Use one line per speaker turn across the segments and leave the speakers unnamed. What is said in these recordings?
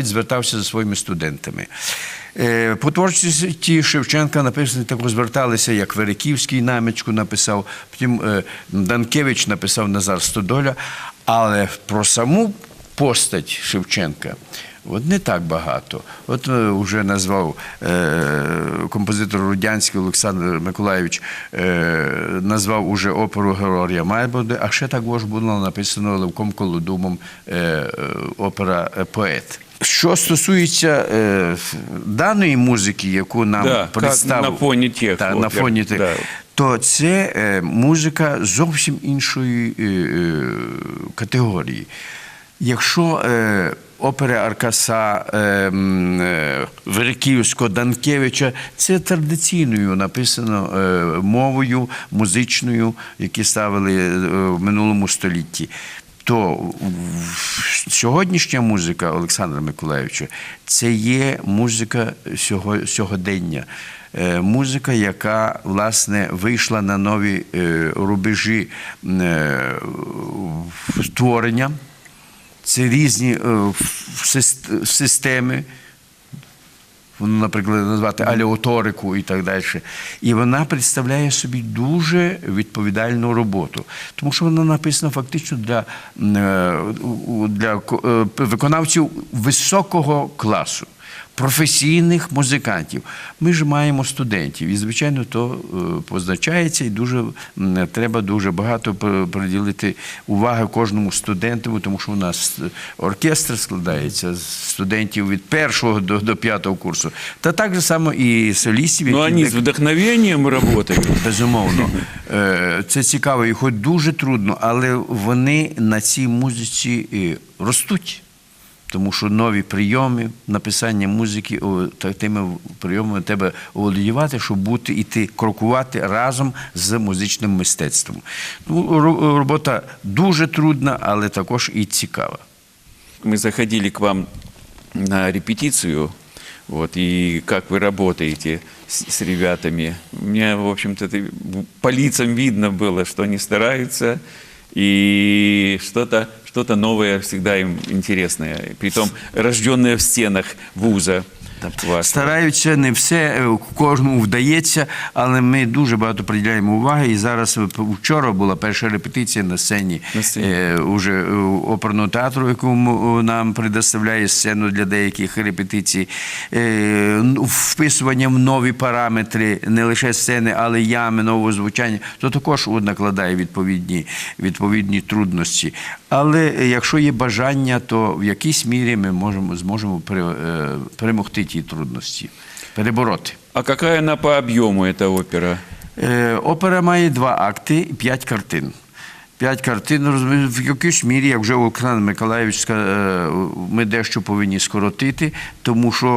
навіть звертався за своїми студентами. Е, По творчості Шевченка написано, також зверталися, як Вериківський намічку написав, потім е, Данкевич написав Назар Стодоля. Але про саму постать Шевченка. От не так багато. От е, вже назвав е, композитор Рудянський Олександр Миколаївич, е, назвав уже оперу Георгія Майбоди, а ще також було написано Левком Колодумом е, опера Поет. Що стосується е, даної музики, яку нам
Да, как
представив
на фоні тих
та, на фоні тих,
да.
то це е, музика зовсім іншої е, е, категорії. Якщо е, опери Аркаса, е, е, Вериківського, Данкевича, це традиційною написано е, мовою музичною, які ставили е, в минулому столітті. То сьогоднішня музика Олександра Миколаївича це є музика сьогодення. Е, Музика, яка власне вийшла на нові е, рубежі створення. Це різні е, в- сис- системи, наприклад, назвати алеоторику і так далі. І вона представляє собі дуже відповідальну роботу, тому що вона написана фактично для, е, для е, виконавців високого класу. Професійних музикантів. Ми ж маємо студентів, і звичайно, то е, позначається, і дуже треба дуже багато пр- приділити уваги кожному студенту, тому що у нас е, оркестр складається з студентів від першого до, до п'ятого курсу. Та так же само і солістів,
Но
які
они
дек-
с вдохновением работают.
Безумовно, Е, це цікаво і хоч дуже трудно, але вони на цій музиці ростуть Тому що нові прийоми написання музики о, та- тими прийомами треба володіювати, щоб бути іти крокувати разом з музичним мистецтвом. Ну, ро- робота дуже трудна, але також і цікава.
Мы заходили к вам на репетицию, вот, и как вы работаете с, с ребятами. У меня, в общем-то, это по лицам видно было, что они стараются, и что-то что новое всегда им интересное. Притом, рожденное в стенах вуза. Вашего.
Стараються, не все е, кожному вдається, але ми дуже багато приділяємо уваги. І зараз е, вчора була перша репетиція на сцені,
На сцені.
е, уже е, оперного театру, якому нам предоставляє сцену для деяких репетицій. Е, Вписування в нові параметри не лише сцени, але й ями, нового звучання, то також накладає відповідні, відповідні трудності. Але якщо є бажання, то в якійсь мірі ми можемо зможемо перемогти ті трудності, перебороти.
А какая она по объему, эта опера?
Е, Опера має два акти і п'ять картин. П'ять картин, розумію, в якійсь мірі, як вже Олександр Миколаївич сказав, ми дещо повинні скоротити, тому що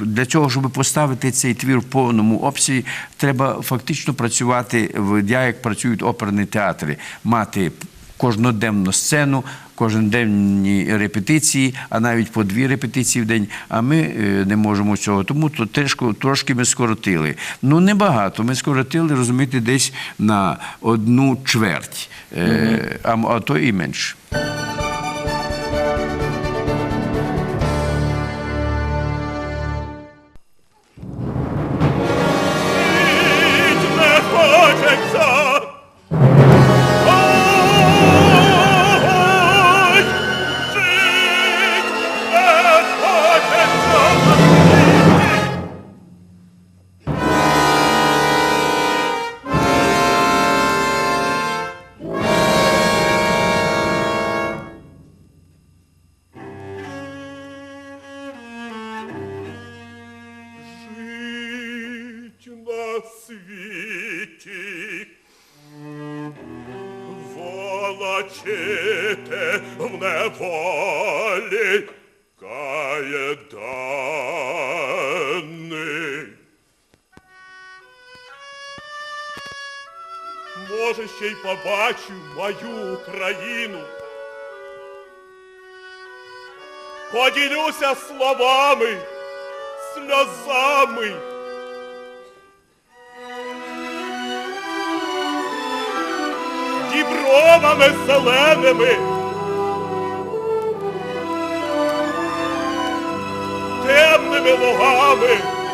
е, для цього, щоб поставити цей твір в повному обсязі, треба фактично працювати я, як працюють оперні театри, мати кожноденну сцену, кожноденні репетиції, а навіть по дві репетиції в день. А ми е, не можемо цього. Тому то трошки, трошки ми скоротили. Ну небагато. Ми скоротили, розумієте, десь на одну чверть, е, а, м- а то і менше.
Світі, волочити в неволі каєдани. Може, ще й побачу мою Україну. Поділюся словами, сльозами. бромами зеленими. Темними лугами.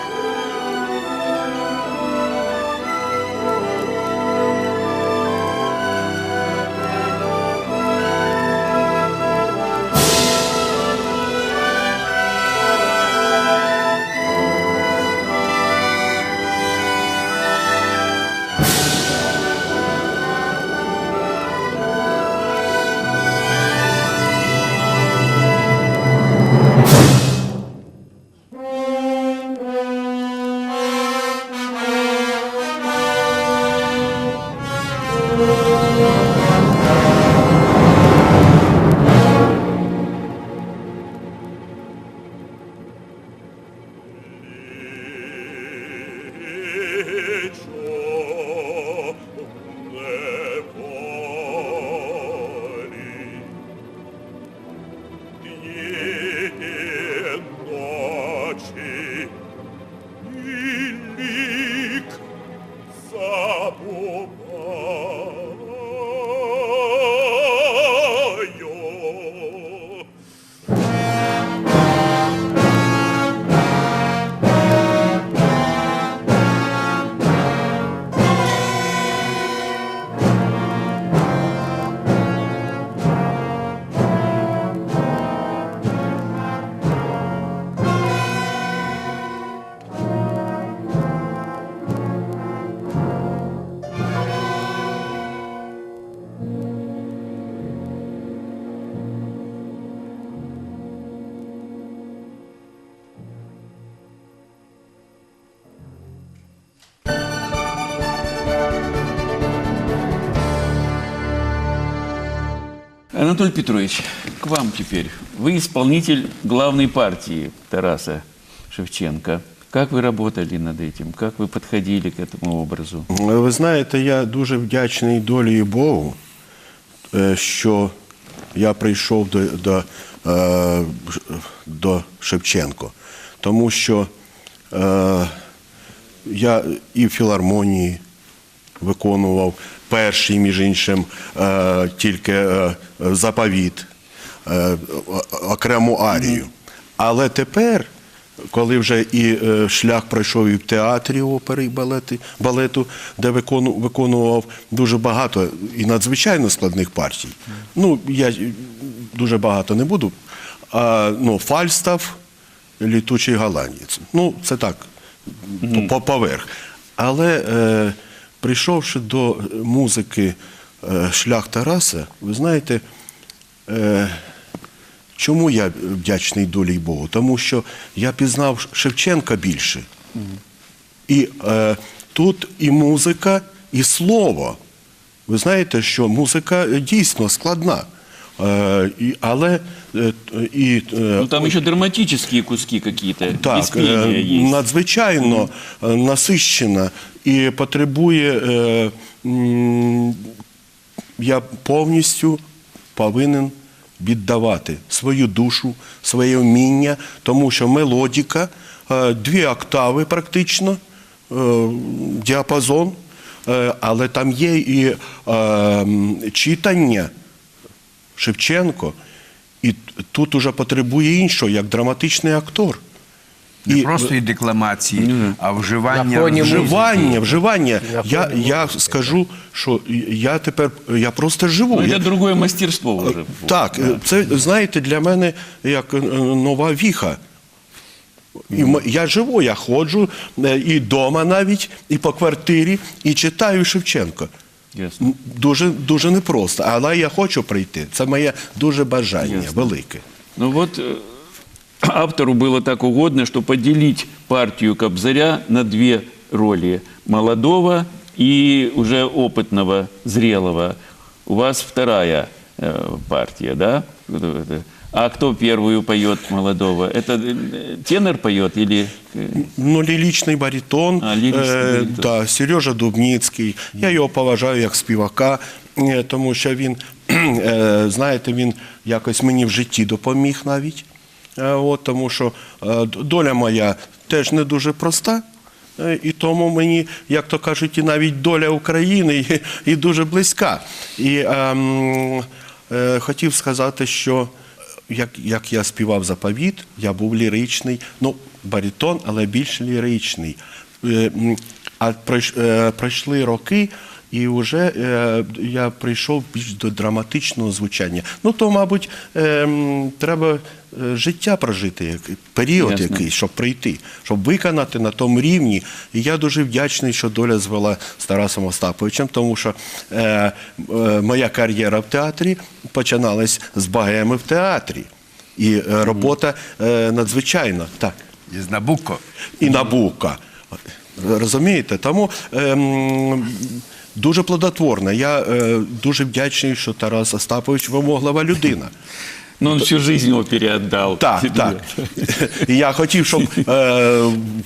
Анатолий Петрович, к вам теперь. Вы исполнитель главной партии Тараса Шевченко. Как вы работали над этим? Как вы подходили к этому образу?
Ви знаєте, я дуже вдячний долі і Богу, е, що я прийшов до, до, е, Ш- до Шевченко. Тому що е, я і в філармонії виконував перший, між іншим, е, тільки е, заповіт, е, окрему арію. Але тепер, коли вже і шлях пройшов і в театрі опери і балети, балету, де виконував дуже багато і надзвичайно складних партій. Ну, я дуже багато не буду. А, ну, Фальстаф, літучий голландець. Ну, це так, по- по- поверх. Але е, прийшовши до музики е, шлях Тараса, ви знаєте, е, чому я вдячний долі Богу? Тому що я пізнав Шевченка більше. І е, тут і музика, і слово. Ви знаєте, що музика е, дійсно складна. Е, і, але е, і, е,
Ну, там еще драматические куски какие-то.
так, е,
есть.
надзвичайно е, насищена і потребує. е, Я повністю повинен віддавати свою душу, своє вміння, тому що мелодіка, е, дві октави практично, е, діапазон, е, але там є і е, читання. Шевченко, і тут уже потребує іншого, як драматичний актор.
Не просто і декламації, а вживання.
На фоні
музики.
Вживання, вживання. Я, я скажу, що я тепер я просто живу.
Ну,
Я-
это другое мастерство уже.
так, це знаєте, для мене як е, нова віха. І я живу, я ходжу е, і вдома навіть, і по квартирі, і читаю Шевченка.
Ясно.
М, Дуже, дуже непросто, але я хочу прийти. Це моє дуже бажання
Ясно.
велике.
Ну вот э, автору было так угодно, что поделить партию Кобзаря на две роли. Молодого и уже опытного, зрелого. У вас вторая э, партия, да? Вот это. А кто первую поет молодого? Это э, тенор поет или... э,
Ну, ліричний баритон,
А, ліричний
е,
баритон.
да, Сережа Дубніцький. Я його поважаю як співака, е, тому що він, е, знаєте, він якось мені в житті допоміг навіть. Е, От, тому що е, д- доля моя теж не дуже проста. е, І тому мені, як то кажуть, і навіть доля України і, і дуже близька. І ем, е, хотів сказати, що як, як я співав заповіт, я був ліричний, ну, барітон, але більш ліричний. Е, А пройш- е, пройшли роки, і вже е, я прийшов більш до драматичного звучання. Ну, то, мабуть, е, треба е, життя прожити, період
Ясно.
якийсь, щоб прийти, щоб виконати на тому рівні. І я дуже вдячний, що доля звела з Тарасом Остаповичем, тому що е, е, моя кар'єра в театрі починалась з богеми в театрі. І е, робота е, надзвичайна. Так
Із Набуко.
і набука. Розумієте? Тому ем, дуже плодотворна. Я е, дуже вдячний, що Тарас Остапович вимоглива людина.
Но он всю жизнь его переотдал.
Так,
тебе.
так. Я хотів, щоб е,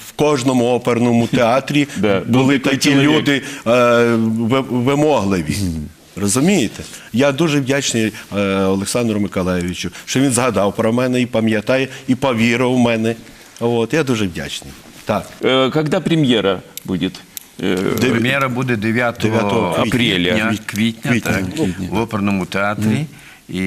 в кожному оперному театрі
Да, був
були
такий
такі
чоловік.
люди е, ви- вимогливі. Розумієте? Я дуже вдячний е, Олександру Миколаєвичу, що він згадав про мене і пам'ятає, і повірив в мене. От, я дуже вдячний. Так.
Э, Когда премьера будет? Э,
Прем'єра буде 9,
9
апреля.
квітня, квітня,
Квітня.
так, в оперному театрі. І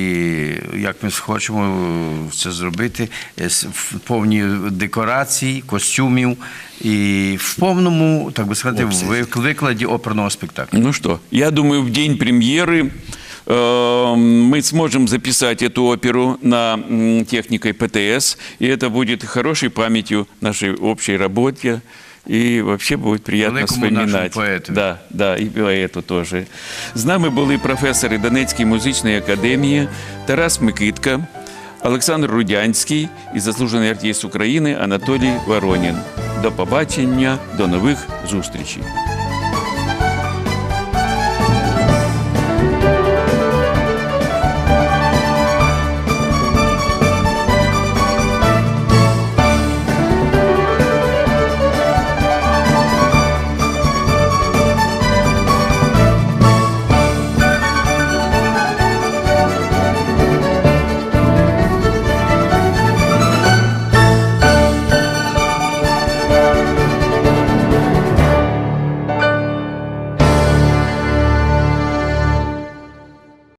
як ми хочемо це зробити е, с- в повній декорації, костюмів і в повному, так би сказати, вик- викладі оперного спектаклю.
Ну что, я думаю, в день премьеры э, мы сможем записать эту оперу на м, техникой ПТС, и это будет хорошей памятью нашей общей работе, и вообще будет приятно
Великому
вспоминать.
поету.
Да, да, і поету теж. З нами були професори Донецької музичної академії Тарас Микитка, Олександр Рудянський і заслужений артист України Анатолій Воронін. До побачення, до нових зустрічей.